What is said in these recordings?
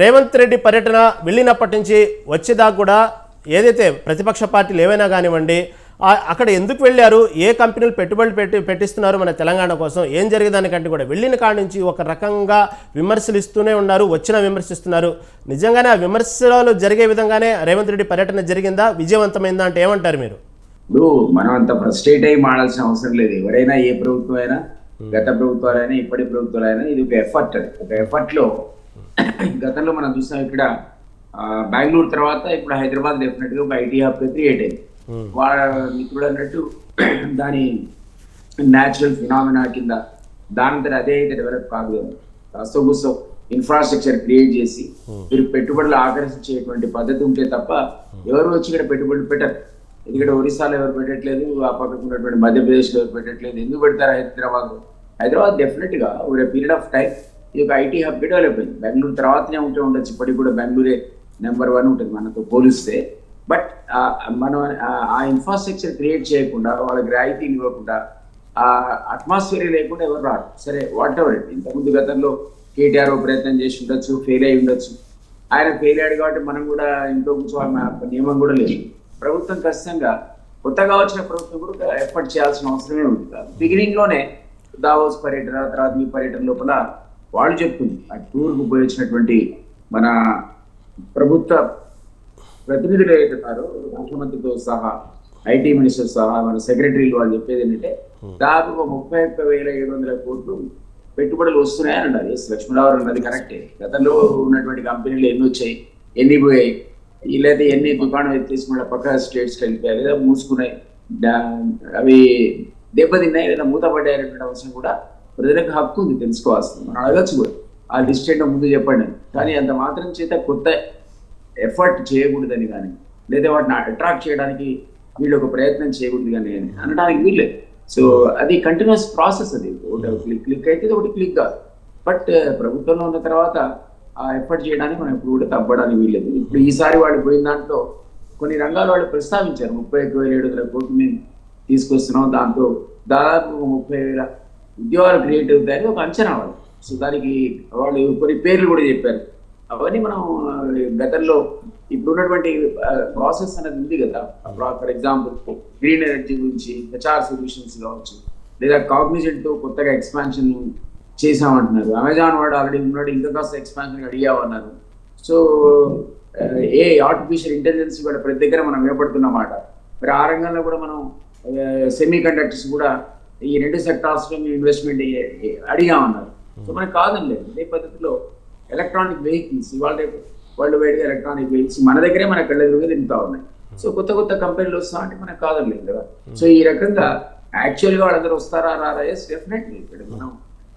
రేవంత్ రెడ్డి పర్యటన వెళ్ళినప్పటి నుంచి వచ్చేదాకా కూడా ఏదైతే ప్రతిపక్ష పార్టీలు ఏవైనా కానివ్వండి అక్కడ ఎందుకు వెళ్ళారు ఏ కంపెనీలు పెట్టుబడులు పెట్టి పెట్టిస్తున్నారు మన తెలంగాణ కోసం ఏం జరిగేదానికంటే కూడా వెళ్ళిన కాడి నుంచి ఒక రకంగా విమర్శలు ఇస్తూనే ఉన్నారు వచ్చిన విమర్శిస్తున్నారు. నిజంగానే ఆ విమర్శలు జరిగే విధంగానే రేవంత్ రెడ్డి పర్యటన జరిగిందా విజయవంతమైందా అంటే ఏమంటారు మీరు? ఇప్పుడు మనం అంత ఫ్రస్ట్రేట్ అయ్యి మాడాల్సిన అవసరం లేదు. ఎవరైనా ఏ ప్రభుత్వం అయినా గత ప్రభుత్వాలైనా ఇప్పటి ప్రభుత్వాలైనా ఇది ఒక ఎఫర్ట్ అది. ఒక ఎఫర్ట్లో గతంలో మనం చూసాం ఇక్కడ బెంగళూరు తర్వాత ఇప్పుడు హైదరాబాద్ డెఫినెట్గా ఒక ఐటీ హబ్ క్రియేట్ అయింది. వాళ్ళ మిత్రుడు అన్నట్టు దాని న్యాచురల్ ఫినామినా కింద దానంతట అదే అయితే డెవలప్ కాదు. అసోగుసో ఇన్ఫ్రాస్ట్రక్చర్ క్రియేట్ చేసి మీరు పెట్టుబడులు ఆకర్షించేటువంటి పద్ధతి ఉంటే తప్ప ఎవరు వచ్చి ఇక్కడ పెట్టుబడులు పెట్టరు. ఎందుకంటే ఒరిస్సాలో ఎవరు పెట్టట్లేదు ఆ పక్కకు ఉన్నటువంటి మధ్యప్రదేశ్లో ఎవరు పెట్టట్లేదు ఎందుకు పెడతారు హైదరాబాద్? హైదరాబాద్ డెఫినెట్గా ఒక పీరియడ్ ఆఫ్ టైం ఇది ఒక ఐటీ హబ్ డెవలప్ అయింది బెంగళూరు తర్వాతనే ఉంటే ఉండొచ్చు. ఇప్పటికి కూడా బెంగళూరే నెంబర్ వన్ ఉంటుంది మనతో పోలిస్తే. బట్ మనం ఆ- ఇన్ఫ్రాస్ట్రక్చర్ క్రియేట్ చేయకుండా వాళ్ళకి రాయితీలు ఇవ్వకుండా ఆ అట్మాస్ఫియర్ లేకుండా ఎవరు రారు. సరే వాట్ ఎవర్ ఇట్ ఇంతకుముందు గతంలో కేటీఆర్ ఓ ప్రయత్నం చేసి ఉండొచ్చు ఫెయిల్ అయి ఉండొచ్చు. ఆయన ఫెయిల్ అయ్యాడు కాబట్టి మనం కూడా ఇంట్లో కూర్చోవాలన్న నియమం కూడా లేదు. ప్రభుత్వం ఖచ్చితంగా కొత్తగా వచ్చిన ప్రభుత్వం కూడా ఎఫర్ట్ చేయాల్సిన అవసరమే ఉంది. బిగినింగ్లోనే దావోస్ పర్యటన తర్వాత మీ పర్యటన లోపల వాళ్ళు చెప్తుంది ఆ టూర్కు పోయి వచ్చినటువంటి మన ప్రభుత్వ ప్రతినిధులు ఏదైతే ఉన్నారో ముఖ్యమంత్రితో సహా ఐటీ మినిస్టర్ సహా మన సెక్రటరీలు వాళ్ళు చెప్పేది ఏంటంటే దాదాపు ముప్పై ఒక్క వేల ఏడు వందల కోట్లు పెట్టుబడులు వస్తున్నాయని అన్నారు. ఎస్ లక్ష్మణరావు అన్నది కరెక్టే. గతంలో ఉన్నటువంటి కంపెనీలు ఎన్ని వచ్చాయి ఎన్ని పోయాయి లేదా ఎన్ని దుకాణం ఎత్తేసి మళ్ళీ పక్క స్టేట్స్ వెళ్ళిపోయాయి లేదా మూసుకున్నాయి అవి దెబ్బతిన్నాయి లేదా మూతపడ్డాయనేటువంటి అవసరం కూడా ప్రజలకు హక్కు ఉంది తెలుసుకోవాల్సింది. మనం అడగచ్చు కూడా. ఆ లిస్ట్ ఏంటో ముందు చెప్పండి. కానీ అంత మాత్రం చేత కొత్త ఎఫర్ట్ చేయకూడదని కానీ లేదా వాటిని అట్రాక్ట్ చేయడానికి వీళ్ళు ఒక ప్రయత్నం చేయకూడదు కానీ అని అనడానికి వీల్లేదు. సో అది కంటిన్యూస్ ప్రాసెస్ అది. ఒకటి క్లిక్ క్లిక్ అయితే ఒకటి క్లిక్ కాదు. బట్ uh, ప్రభుత్వంలో ఉన్న తర్వాత ఆ ఎఫర్ట్ చేయడానికి మనం ఇప్పుడు కూడా తప్పడానికి వీల్లేదు. ఇప్పుడు ఈసారి వాళ్ళు పోయిన దాంట్లో కొన్ని రంగాలు వాళ్ళు ప్రస్తావించారు. ముప్పై ఒక్క వేల ఏడు వందల కోట్లు మేము తీసుకొస్తున్నాం. దాంతో దాదాపు ఒక ముప్పై వేల ఉద్యోగాలు క్రియేట్ అవుతాయని ఒక అంచనా వాళ్ళు సో దానికి వాళ్ళు కొన్ని పేర్లు కూడా చెప్పారు. అవన్నీ మనం గతంలో ఇప్పుడు ఉన్నటువంటి ప్రాసెస్ అనేది ఉంది కదా. ఫర్ ఎగ్జాంపుల్ గ్రీన్ ఎనర్జీ గురించి హెచ్ఆర్ సొల్యూషన్స్ కావచ్చు లేదా కాగ్నిజెంట్ కొత్తగా ఎక్స్పాన్షన్ చేసామంటున్నారు అమెజాన్ వాడు ఆల్రెడీ ఉన్నాడు ఇంకా కాస్త ఎక్స్పాన్షన్ అడిగామన్నారు సో ఏ ఆర్టిఫిషియల్ ఇంటెలిజెన్స్ కూడా ప్రతి దగ్గర మనం వినపడుతున్నమాట మరి ఆ రంగంలో కూడా మనం సెమీ కండక్టర్స్ కూడా ఈ రెండు సెక్టార్స్లో ఇన్వెస్ట్మెంట్ అడిగామన్నారు సో మనకు కాదని లేదు ఇదే పద్ధతిలో ఎలక్ట్రానిక్ వెహికల్స్ ఇవాళ రేపు వరల్డ్ వైడ్గా ఎలక్ట్రానిక్ వెహికల్స్ మన దగ్గరే మన కళ్ళ ఎదురుగా తిరుగుతా ఉన్నాయి. సో కొత్త కొత్త కంపెనీలు వస్తా అంటే మనకు కాదని లేదు కదా సో ఈ రకంగా యాక్చువల్గా వాళ్ళందరూ వస్తారా రారా? ఎస్ డెఫినెట్లీ ఇక్కడ మనం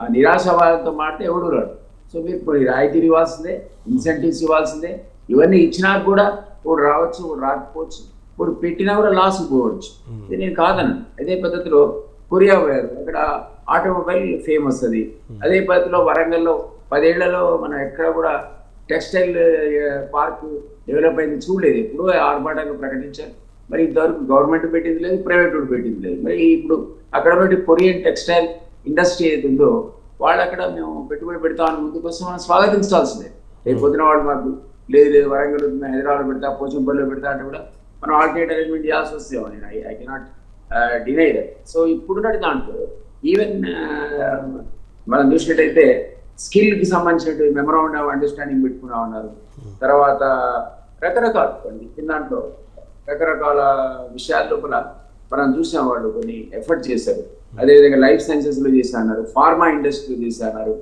ఆ నిరాశవాదంతో మాట ఎవడు రాడు. సో మీరు కొన్ని రాయితీలు ఇవ్వాల్సిందే ఇన్సెంటివ్స్ ఇవ్వాల్సిందే. ఇవన్నీ ఇచ్చినా కూడా ఇప్పుడు రావచ్చు ఇప్పుడు రాకపోవచ్చు. ఇప్పుడు పెట్టినా కూడా లాస్ పోవచ్చు. ఇది నేను కాదను అదే పద్ధతిలో కొరియా పోయారు. అక్కడ ఆటోమొబైల్ ఫేమస్ అది. అదే పద్ధతిలో వరంగల్లో పదేళ్ళలో మనం ఎక్కడ కూడా టెక్స్టైల్ పార్క్ డెవలప్ అయింది చూడలేదు. ఎప్పుడో ఆర్భాటంగా ప్రకటించారు. మరి ఇంతవరకు గవర్నమెంట్ పెట్టింది లేదు ప్రైవేట్ పెట్టింది లేదు. మరి ఇప్పుడు అక్కడ ఉన్నటువంటి కొరియన్ టెక్స్టైల్ ఇండస్ట్రీ ఏది ఉందో వాళ్ళు అక్కడ మేము పెట్టుబడి పెడతామని ముందు కోసం మనం స్వాగతించాల్సిందే రేపు పొద్దున వాళ్ళు మాకు లేదు లేదు వరంగల్ హైదరాబాద్ పెడతా పోచంపల్లిలో పెడతా అంటే కూడా మనం ఆల్టర్నేట్ అరేంజ్మెంట్ చేయాల్సి I I cannot denied so ఇప్పుడున్నటి దాంట్లో ఈవెన్ మనం చూసినట్టయితే స్కిల్కి సంబంధించిన మెమరాండ్ ఆఫ్ అండర్స్టాండింగ్ పెట్టుకున్నా ఉన్నారు తర్వాత రకరకాల కొన్ని దాంట్లో రకరకాల విషయాల లోపల మనం చూసాం వాళ్ళు కొన్ని ఎఫర్ట్ చేశారు. అదేవిధంగా లైఫ్ సైన్సెస్లో చేశా అన్నారు ఫార్మా ఇండస్ట్రీలో చేశా అన్నారు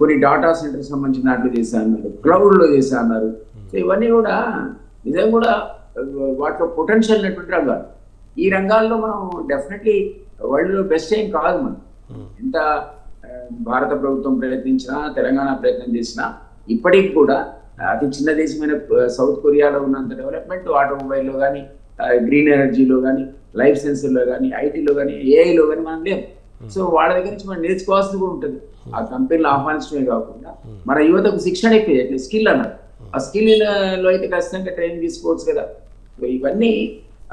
కొన్ని డాటా సెంటర్ సంబంధించిన దాంట్లో చేశా అన్నారు క్లౌడ్లో చేశా అన్నారు. సో ఇవన్నీ కూడా నిజం కూడా వాటిలో పొటెన్షియల్ ఉన్నటువంటి రంగాలు. ఈ రంగాల్లో మనం డెఫినెట్లీ వరల్డ్లో బెస్ట్ ఏం కాదు మనం. ఎంత ఆ, భారత ప్రభుత్వం ప్రయత్నించినా తెలంగాణ ప్రయత్నం చేసినా ఇప్పటికి కూడా అతి చిన్న దేశమైన సౌత్ కొరియాలో ఉన్నంత డెవలప్మెంట్ ఆటోమొబైల్లో కానీ గ్రీన్ ఎనర్జీలో కానీ లైఫ్ సెన్సర్లో కానీ ఐటీలో కానీ ఏఐలో కానీ మనం లేవు సో వాళ్ళ దగ్గర నుంచి మనం నేర్చుకోవాల్సింది కూడా ఉంటుంది. ఆ కంపెనీలు ఆహ్వానించడమే కాకుండా మన యువతకు శిక్షణ అయిపోయి స్కిల్ అన్నారు. ఆ స్కిల్లో అయితే ఖచ్చితంగా ట్రైనింగ్ తీసుకోవచ్చు కదా. ఇవన్నీ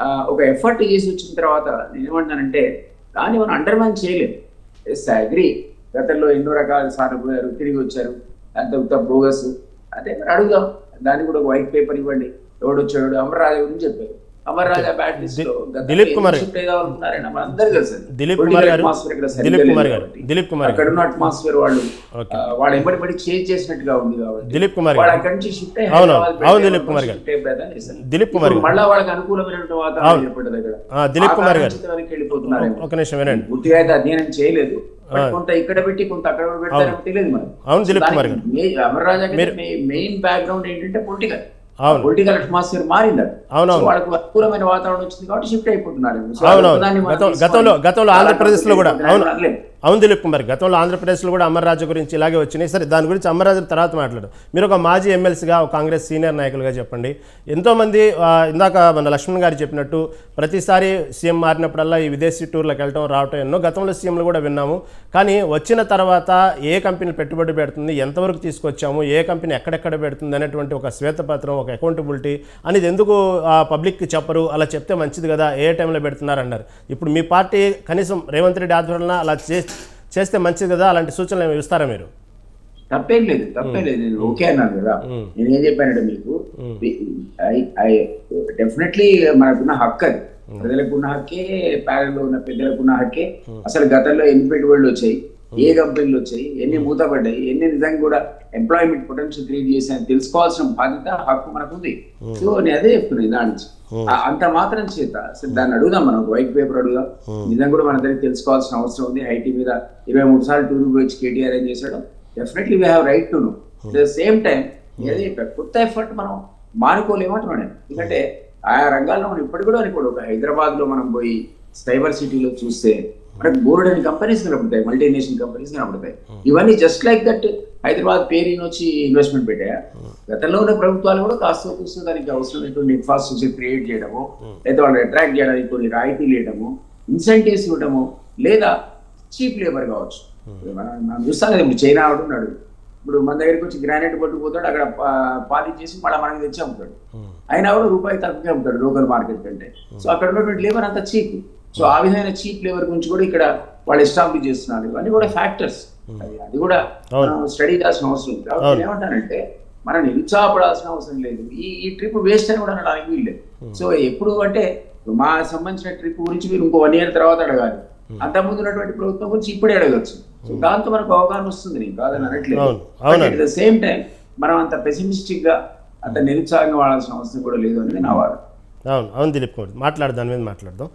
ఒక ఎఫర్ట్ చేసి వచ్చిన తర్వాత నేను ఏమంటానంటే దాన్ని మనం అండర్మైన్ చేయలేము ఎస్ అగ్రి గతంలో ఎన్నో రకాల సార్లు పోయారు తిరిగి వచ్చారు. అంత బోగస్ అదే మరి అడుగుదాం. దాన్ని కూడా ఒక వైట్ పేపర్ ఇవ్వండి. ఎవడొచ్చాడు అమరరాజు గురించి చెప్పారు. దిలీప్ కుమార్. దిలీప్ కుమార్ గారు దిలీప్ కుమార్ గారు. దిలీప్ కుమార్ అక్కడ ఉన్న అట్మాస్ఫియర్ వాళ్ళు వాళ్ళు ఎంబడి చేంజ్ చేసినట్టుగా ఉంది కాబట్టి. దిలీప్ కుమార్ గారు. అక్కడి నుంచి షిఫ్ట్ అవును, అవును దిలీప్ కుమార్ గారు. దిలీప్ కుమార్ గారు. మళ్ళా వాళ్ళకి అనుకూలమైనటువంటి వాతావరణం ఏర్పడ్డది దిలీప్ కుమార్ గారు. వెళ్ళిపోతున్నారు ఒక నిమిషం వినండి. పూర్తిగా అయితే అధ్యయనం చేయలేదు. కొంత ఇక్కడ పెట్టి కొంత అక్కడ పెడతారో తెలియదు మరి. అవును దిలీప్ కుమార్ గారు. అమర్రాజా మెయిన్ బ్యాక్గ్రౌండ్ ఏంటంటే పొలిటికల్ పొలిటికల్ అట్మాస్ఫియర్ మారింది అది. అవునవును సో వాళ్ళకు అనుకూలమైన వాతావరణం వచ్చింది కాబట్టి షిఫ్ట్ అయిపోతున్నారు. గతంలో గతంలో ఆంధ్రప్రదేశ్లో కూడా దాన్ని అవును. అవును దిలీప్ కుమార్ గతంలో ఆంధ్రప్రదేశ్లో కూడా అమర్రాజు గురించి ఇలాగే వచ్చినాయి. సరే దాని గురించి అమర్రాజు తర్వాత మాట్లాడు. మీరు ఒక మాజీ ఎమ్మెల్సీగా ఒక కాంగ్రెస్ సీనియర్ నాయకులుగా చెప్పండి. ఎంతోమంది ఇందాక మన లక్ష్మణ్ గారు చెప్పినట్టు ప్రతిసారి సీఎం మారినప్పుడల్లా ఈ విదేశీ టూర్లకు వెళ్ళటం రావటం ఎన్నో గతంలో సీఎంలు కూడా విన్నాము. కానీ వచ్చిన తర్వాత ఏ కంపెనీ పెట్టుబడి పెడుతుంది ఎంతవరకు తీసుకొచ్చాము ఏ కంపెనీ ఎక్కడెక్కడ పెడుతుంది అనేటువంటి ఒక శ్వేతపత్రం ఒక అకౌంటబిలిటీ అనేది ఎందుకు పబ్లిక్కి చెప్పరు అలా చెప్తే మంచిది కదా ఏ టైంలో పెడుతున్నారు అన్నారు. ఇప్పుడు మీ పార్టీ కనీసం రేవంత్ రెడ్డి ఆధ్వర్యంలో అలా చేసి చేస్తే మంచిది కదా? అలాంటి సూచనలు ఏమి ఇస్తారా మీరు? తప్పేం లేదు తప్పేం లేదు. నేను ఓకే అన్నాను కదా? నేను ఏం చెప్పానంటే మీకు డెఫినెట్లీ మనకున్న హక్కు అది. ప్రజలకు ఉన్న హక్కే ప్యానల్లో ఉన్న పెద్దలకు ఉన్న హక్కే అసలు గతంలో ఎన్ని పెట్టుబడులు వచ్చాయి? ఏ కంపెనీలు వచ్చాయి ఎన్ని మూతపడ్డాయి ఎన్ని నిజంగా కూడా ఎంప్లాయ్మెంట్ పొటెన్షియల్ క్రియేట్ చేసాయని తెలుసుకోవాల్సిన బాధ్యత హక్కు మనకు ఉంది సో నేను అదే చెప్తున్నాను దాని నుంచి అంత మాత్రం చేత దాన్ని అడుగుదాం మనం వైట్ పేపర్ అడుగుదాం. నిజంగా కూడా మన దగ్గర తెలుసుకోవాల్సిన అవసరం ఉంది. ఐటీ మీద ఇరవై మూడు సార్లు టూర్ వచ్చి కేటీఆర్ ఏం చేశాడు definitely we have right to know the same time ఏది కొత్త ఎఫర్ట్ మనం మానుకోలేమంటున్నాను నేను ఎందుకంటే ఆయా రంగాల్లో మనం ఇప్పటికి కూడా అనుకోడు. ఒక హైదరాబాద్లో మనం పోయి సైబర్ సిటీలో చూస్తే మనకు బోర్డని కంపెనీస్ కనబడతాయి మల్టీనేషనల్ కంపెనీస్ కనబడతాయి ఇవన్నీ జస్ట్ లైక్ దట్ హైదరాబాద్ పేరుని వచ్చి ఇన్వెస్ట్మెంట్ పెట్టాయా? గతంలో ఉన్న ప్రభుత్వాలు కూడా కాస్త కూస్తూ దానికి అవసరమైనటువంటి ఇన్ఫ్రాస్ట్రక్చర్ క్రియేట్ చేయడము లేదా వాళ్ళు అట్రాక్ట్ చేయడానికి కొన్ని రాయితీలు ఇవ్వడము ఇన్సెంటివ్స్ ఇవ్వడము లేదా చీప్ లేబర్ కావచ్చు. మనం చూస్తాం కదా ఇప్పుడు చైనా ఉన్నాడు. ఇప్పుడు మన దగ్గరికి వచ్చి గ్రానైట్ పట్టుకుపోతాడు అక్కడ పా- పాలిష్ చేసి మళ్ళీ మనకి తెచ్చి అమ్ముతాడు. అయినా కూడా రూపాయి తక్కువే అమ్ముతాడు లోకల్ మార్కెట్ కంటే. సో అక్కడ ఉన్నటువంటి లేబర్ అంత చీప్ సో ఆ విధమైన చీప్ లేబర్ గురించి కూడా ఇక్కడ వాళ్ళు ఎస్టాబ్లిష్ చేస్తున్నారు. ఇవన్నీ కూడా ఫ్యాక్టర్స్ అది అది కూడా స్టడీ చేయాల్సిన అవసరం ఉంది కాబట్టి నేను ఏమంటానంటే మనం నిరుత్సాహపడాల్సిన అవసరం లేదు. ఈ ఈ ట్రిప్ వేస్ట్ అని కూడా అనడానికి వీల్లేదు. సో ఎప్పుడు అంటే మా సంబంధించిన ట్రిప్ గురించి మీరు ఇంకో వన్ ఇయర్ తర్వాత అడగాలి. అంత ముందు ఉన్నటువంటి ప్రభుత్వం గురించి ఇప్పుడే అడగచ్చు. సో దాంతో మనకు అవగాహన వస్తుంది. నేను కాదని అనట్లేదు. అట్ ద సేమ్ టైం మనం అంత పెసిమిస్టిక్గా అంత నిరుత్సాహంగా వాడాల్సిన అవసరం కూడా లేదు అనేది నా వాదన. అవును. అవును దిలీప్ కుమార్. మాట్లాడదాం దాని మీద మాట్లాడదాం.